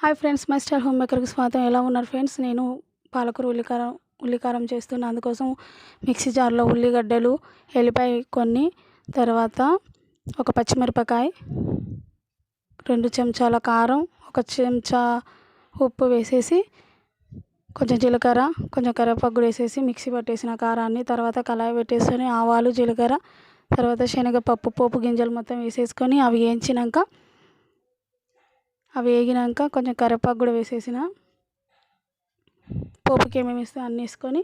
Hi friends my star home మేకర్కి స్వాగతం. ఎలా ఉన్నారు ఫ్రెండ్స్? నేను పాలకూర ఉల్లికారం ఉల్లికారం చేస్తున్నా. అందుకోసం మిక్సీ జార్లో ఉల్లిగడ్డలు ఎల్లిపాయ కొన్ని తర్వాత ఒక పచ్చిమిరపకాయ రెండు చెంచాల కారం ఒక చెంచా ఉప్పు వేసేసి కొంచెం జీలకర్ర కొంచెం కరివేపాకు వేసేసి మిక్సీ పట్టేసిన కారాన్ని తర్వాత కళాయి పెట్టేసుకొని ఆవాలు జీలకర్ర తర్వాత శనగపప్పు పోపు గింజలు మొత్తం వేసేసుకొని అవి వేయించినాక అవి వేగినాక కొంచెం కరివేపాకు కూడా వేసేసిన. పోపుకి ఏమేమి వేస్తే అన్నీ వేసుకొని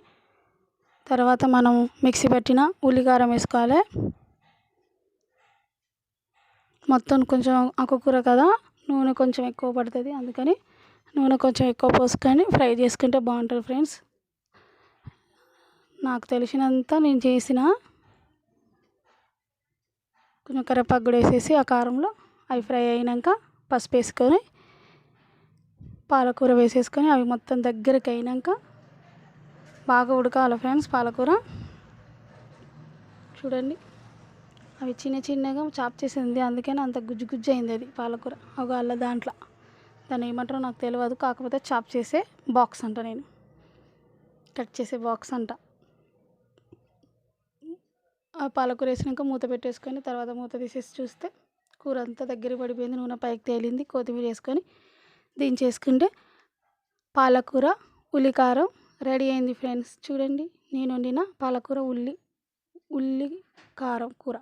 తర్వాత మనం మిక్సీ పెట్టిన ఉల్లికారం వేసుకోవాలి. మొత్తం కొంచెం ఆకుకూర కదా నూనె కొంచెం ఎక్కువ పడుతుంది అందుకని నూనె కొంచెం ఎక్కువ పోసుకొని ఫ్రై చేసుకుంటే బాగుంటుంది ఫ్రెండ్స్. నాకు తెలిసినంత నేను చేసిన. కొంచెం కరివేపాకు కూడా వేసేసి ఆ కారంలో అవి ఫ్రై అయినాక పసుపు వేసుకొని పాలకూర వేసేసుకొని అవి మొత్తం దగ్గరికి అయినాక బాగా ఉడకాలి ఫ్రెండ్స్ పాలకూర. చూడండి. అవి చిన్న చిన్నగా చాప్ చేసింది. అందుకని అంత గుజ్జు గుజ్జు అయింది అది పాలకూర. ఒక అల్ల దాంట్లో. దాన్ని ఏమంటారో నాకు తెలియదు కాకపోతే చాప్ చేసే బాక్స్ అంట నేను. కట్ చేసే బాక్స్ అంట. ఆ పాలకూర వేసినాక మూత పెట్టేసుకొని తర్వాత మూత తీసేసి చూస్తే కూర అంతా దగ్గర పడిపోయింది నూనె పైకి తేలింది కొత్తిమీర వేసుకొని దించేసుకుంటే పాలకూర ఉల్లికారం రెడీ అయింది ఫ్రెండ్స్. చూడండి నేను వండిన పాలకూర ఉల్లి ఉల్లి కారం కూర.